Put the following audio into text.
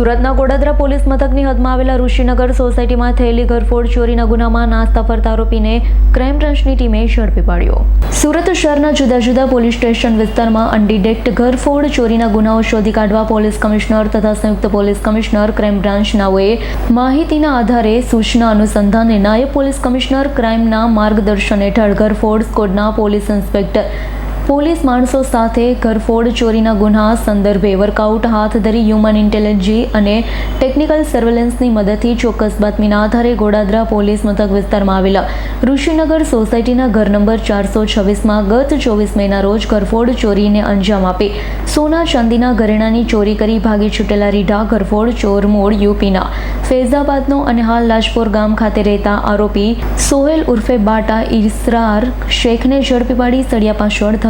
સુરતના ગોડાદરા પોલીસ મથકની હદમાં આવેલા ઋષિનગર સોસાયટીમાં થયેલી ઘરફોડ ચોરીના ગુનામાં નાસ્તા ફરતા આરોપીને ક્રાઇમ બ્રાન્ચની ટીમે ઝડપી પાડ્યો. સુરત શહેરના જુદા જુદા પોલીસ સ્ટેશન વિસ્તારમાં અનડિટેક્ટ ઘરફોડ ચોરીના ગુનાઓ શોધી કાઢવા પોલીસ કમિશનર તથા સંયુક્ત પોલીસ કમિશનર ક્રાઇમ બ્રાન્ચનાઓએ માહિતીના આધારે સૂચના અનુસંધાને નાયબ પોલીસ કમિશનર ક્રાઇમના માર્ગદર્શન હેઠળ ઘરફોડ સ્કોડના પોલીસ ઇન્સ્પેક્ટર પોલીસ માણસો સાથે ઘરફોડ ચોરીના ગુના સંદર્ભે વર્કઆઉટ હાથ ધરી હ્યુમન ઇન્ટેલિજન્સી અને ટેકનિકલ સર્વેલન્સની મદદથી ચોક્કસ બાતમીના આધારે ગોડાદરા પોલીસ મથક વિસ્તારમાં આવેલા ઋષિનગર સોસાયટીના ઘર નંબર ચારસો છવ્વીસમાં ગત ચોવીસ મેના રોજ ઘરફોડ ચોરીને અંજામ આપી. સોના ચાંદીના ઘરેણાની ચોરી કરી ભાગી છૂટેલા રીઢા ઘરફોડ ચોર મૂળ યુપીના. ફૈઝાબાદનો અને હાલ લાજપોર ગામ ખાતે રહેતા આરોપી સોહેલ ઉર્ફે બાટા ઇસરાર શેખને ઝડપી પાડી સળિયા પાછળ